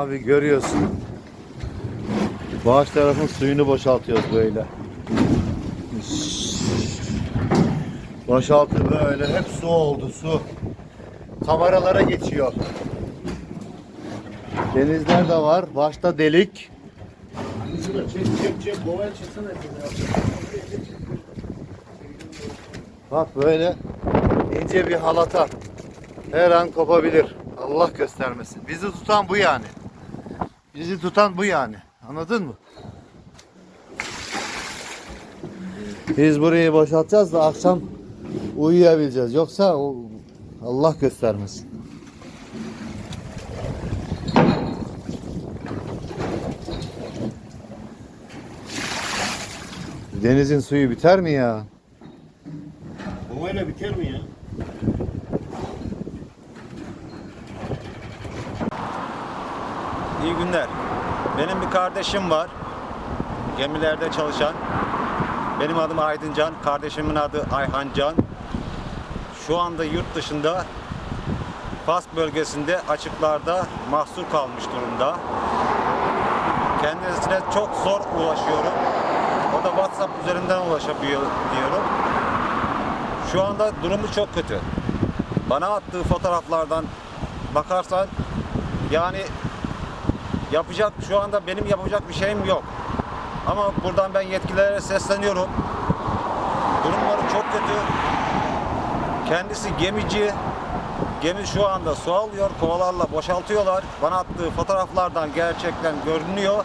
Abi görüyorsun. Bağış tarafın suyunu boşaltıyoruz böyle. Boşaltı böyle hep su oldu su. Kameralara geçiyor. Denizler de var. Başta delik. Bak böyle ince bir halata. Her an kopabilir. Allah göstermesin. Bizi tutan bu yani. Bizi tutan bu yani. Anladın mı? Biz burayı boşaltacağız da akşam uyuyabileceğiz. Yoksa o- Allah göstermesin. Denizin suyu biter mi ya? Kovayla biter mi ya? İyi günler. Benim bir kardeşim var. Gemilerde çalışan. Benim adım Aydıncan. Kardeşimin adı Ayhancan. Şu anda yurt dışında Fas bölgesinde açıklarda mahsur kalmış durumda. Kendisine çok zor ulaşıyorum. O da WhatsApp üzerinden ulaşabiliyor diyorum. Şu anda durumu çok kötü. Bana attığı fotoğraflardan bakarsan yani yapacak şu anda benim yapacak bir şeyim yok. Ama buradan ben yetkililere sesleniyorum. Durumları çok kötü. Kendisi gemici. Gemi şu anda su alıyor, kovalarla boşaltıyorlar. Bana attığı fotoğraflardan gerçekten görünüyor.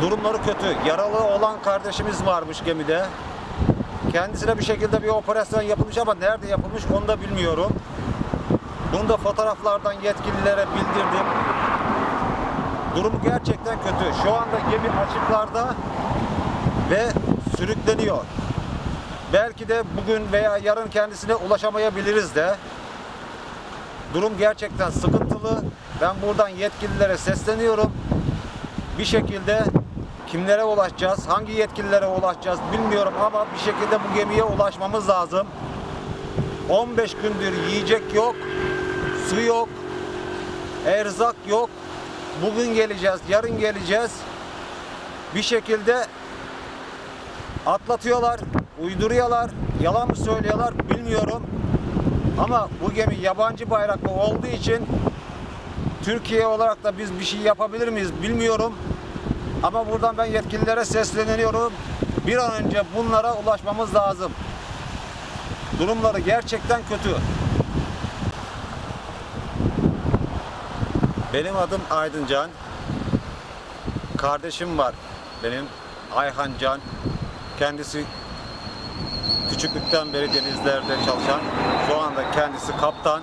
Durumları kötü. Yaralı olan kardeşimiz varmış gemide. Kendisine bir şekilde bir operasyon yapılmış ama nerede yapılmış onu da bilmiyorum. Bunu da fotoğraflardan yetkililere bildirdim. Durumu gerçekten kötü. Şu anda gemi açıklarda ve sürükleniyor. Belki de bugün veya yarın kendisine ulaşamayabiliriz de. Durum gerçekten sıkıntılı. Ben buradan yetkililere sesleniyorum. Bir şekilde kimlere ulaşacağız, hangi yetkililere ulaşacağız bilmiyorum ama bir şekilde bu gemiye ulaşmamız lazım. 15 gündür yiyecek yok, su yok, erzak yok. Bugün geleceğiz, yarın geleceğiz. Bir şekilde atlatıyorlar, uyduruyorlar, yalan mı söylüyorlar bilmiyorum. Ama bu gemi yabancı bayraklı olduğu için Türkiye olarak da biz bir şey yapabilir miyiz bilmiyorum. Ama buradan ben yetkililere sesleniyorum. Bir an önce bunlara ulaşmamız lazım. Durumları gerçekten kötü. Benim adım Aydıncan. Kardeşim var benim Ayhan Can. Kendisi küçüklükten beri denizlerde çalışan. Şu anda kendisi kaptan.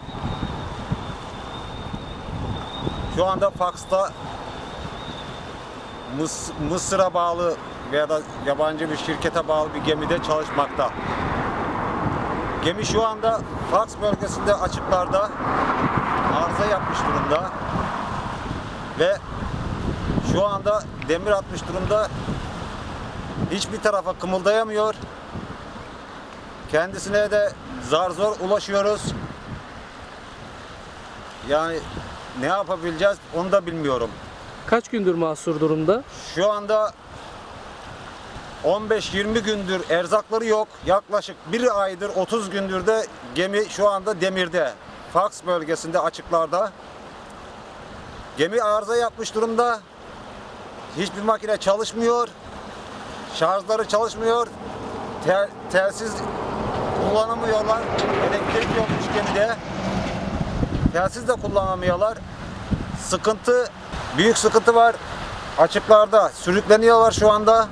Şu anda Faks'ta Mıs- Mısır'a bağlı veya da yabancı bir şirkete bağlı bir gemide çalışmakta. Gemi şu anda Faks bölgesinde açıklarda arıza yapmış durumda ve şu anda demir atmış durumda hiçbir tarafa kımıldayamıyor. Kendisine de zar zor ulaşıyoruz. Yani ne yapabileceğiz onu da bilmiyorum. Kaç gündür mahsur durumda? Şu anda 15-20 gündür erzakları yok. Yaklaşık bir aydır 30 gündür de gemi şu anda demirde. Faks bölgesinde açıklarda. Gemi arıza yapmış durumda. Hiçbir makine çalışmıyor. Şarjları çalışmıyor. Tel- telsiz kullanamıyorlar. Elektrik yokmuş gemide. Telsiz de kullanamıyorlar. Sıkıntı, büyük sıkıntı var. Açıklarda sürükleniyorlar şu anda.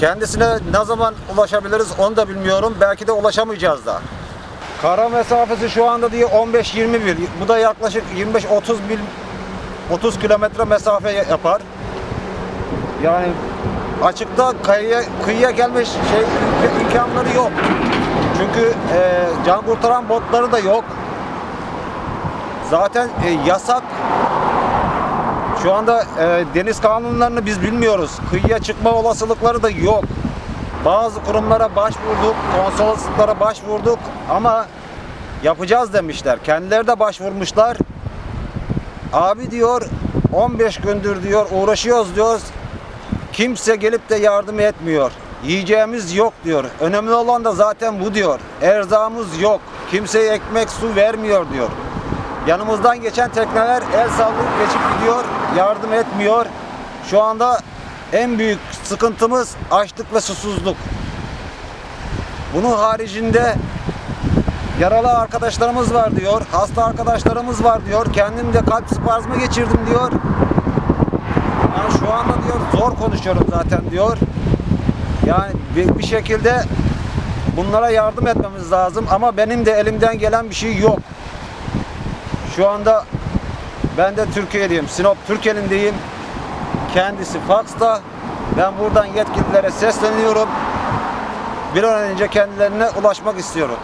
Kendisine ne zaman ulaşabiliriz onu da bilmiyorum. Belki de ulaşamayacağız da. Kara mesafesi şu anda diye 15-21. Bu da yaklaşık 25-30 mil 30 kilometre mesafe yapar. Yani açıkta kıyıya, kıyıya gelmiş şey imkanları yok. Çünkü e, can kurtaran botları da yok. Zaten e, yasak. Şu anda e, deniz kanunlarını biz bilmiyoruz. Kıyıya çıkma olasılıkları da yok. Bazı kurumlara başvurduk, konsolosluklara başvurduk ama yapacağız demişler. Kendileri de başvurmuşlar. Abi diyor 15 gündür diyor uğraşıyoruz diyoruz. Kimse gelip de yardım etmiyor. Yiyeceğimiz yok diyor. Önemli olan da zaten bu diyor. Erzağımız yok. Kimseye ekmek su vermiyor diyor. Yanımızdan geçen tekneler el sallayıp geçip gidiyor. Yardım etmiyor. Şu anda en büyük sıkıntımız açlık ve susuzluk. Bunun haricinde yaralı arkadaşlarımız var diyor. Hasta arkadaşlarımız var diyor. Kendim de kalp spazmı geçirdim diyor. Yani şu anda diyor zor konuşuyorum zaten diyor. Yani bir, bir şekilde bunlara yardım etmemiz lazım ama benim de elimden gelen bir şey yok. Şu anda ben de Türkiye'deyim. Sinop Türkiye'lindeyim. Kendisi Faks'ta. Ben buradan yetkililere sesleniyorum. Bir an önce kendilerine ulaşmak istiyorum.